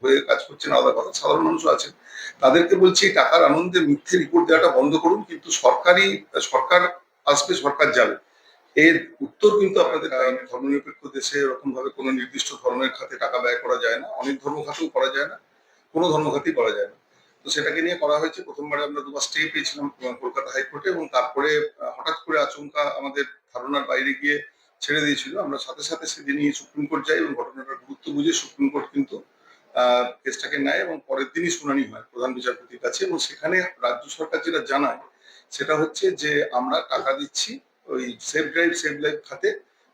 হয়ে কাজ করছেন আলাদা কথা সাধারণ মানুষও আছেন। তাদেরকে বলছি টাকার আনন্দে মিথ্যে রিপোর্ট দেওয়াটা বন্ধ করুন কিন্তু সরকারি সরকার আসবে সরকার যাবে। এর উত্তর কিন্তু আপনাদের আইনে ধর্মনিরপেক্ষ দেশে এরকম ভাবে কোনো নির্দিষ্ট ধর্মের খাতে টাকা ব্যয় করা যায় না অনেক ধর্ম খাতেও করা যায় না কোনো ধর্ম খাতেই করা যায় না। তো সেটাকে নিয়ে করা হয়েছে প্রথমবারে আমরা দুবার স্টে পেয়েছিলাম কলকাতা হাইকোর্টে এবং তারপরে হঠাৎ করে আচমকা আমাদের ধারণার বাইরে গিয়ে ছেড়ে দিয়েছিল। আমরা সাথে সাথে সেদিনই সুপ্রিম কোর্ট যাই এবং ঘটনাটার গুরুত্ব বুঝে সুপ্রিম কোর্ট কেসটাকে নেয় এবং পরের দিনই শুনানি হয় প্রধান বিচারপতির কাছে এবং সেখানে রাজ্য সরকার যেটা জানায় সেটা হচ্ছে যে আমরা টাকা দিচ্ছি, ওই সেফ ড্রাইভ সেভ লাইফ খাতে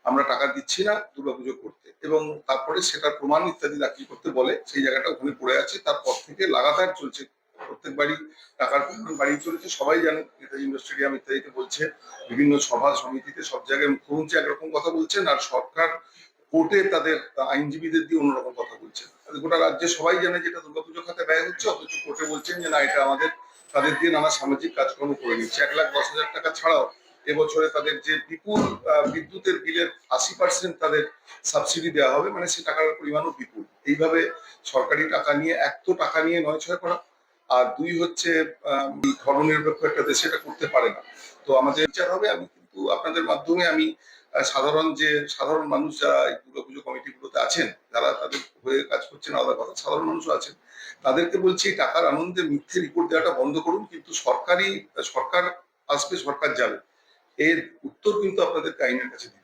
আমরা টাকা দিচ্ছি না দুর্গাপুজো করতে এবং তারপরে সেটার প্রমাণ ইত্যাদি দাখিল করতে বলে, সেই জায়গাটা ওখানে পড়ে আছে, তারপর থেকে লাগাতার চলছে, প্রত্যেক বাড়ি টাকার বাড়িয়ে চলেছে, সবাই জানে নেতাজি স্টেডিয়াম ইত্যাদিতে বলছে, বিভিন্ন সভা সমিতিতে সব জায়গায় মুখ্যমন্ত্রী একরকম কথা বলছেন আর সরকার কোর্টে তাদের আইনজীবীদের দিয়ে অন্যরকম কথা গোটা রাজ্যে সবাই জানে যেটা দুর্গাপুজো খাতে ব্যয় হচ্ছে, অথচ কোর্টে বলছেন যে না, এটা আমাদের, তাদের দিয়ে নানা সামাজিক কাজকর্ম করে নিচ্ছে। এক লাখ দশ হাজার টাকা ছাড়াও এবছরে তাদের যে বিপুল বিদ্যুতের বিলের আশি পার্সেন্ট তাদের সাবসিডি দেওয়া হবে মানে সে টাকার পরিমাণও বিপুল। এইভাবে সরকারি টাকা নিয়ে, এক তো টাকা নিয়ে নয় ছয় করা, আর দুই হচ্ছে ধর্মনিরপেক্ষ একটা দেশে এটা করতে পারে না। তো আমাদের বিচার হবে, আমি কিন্তু আপনাদের মাধ্যমে আমি সাধারণ যে সাধারণ মানুষ যারা এই দুর্গাপুজো কমিটিগুলোতে আছেন, যারা তাদের হয়ে কাজ করছেন, আলাদা কথা, সাধারণ মানুষও আছেন, তাদেরকে বলছি, টাকার আনন্দে মিথ্যে রিপোর্ট দেওয়াটা বন্ধ করুন, কিন্তু সরকারি, সরকার আসবে, সরকার যাবে এর উত্তর কিন্তু আপনাদের আইনের কাছে দিতে।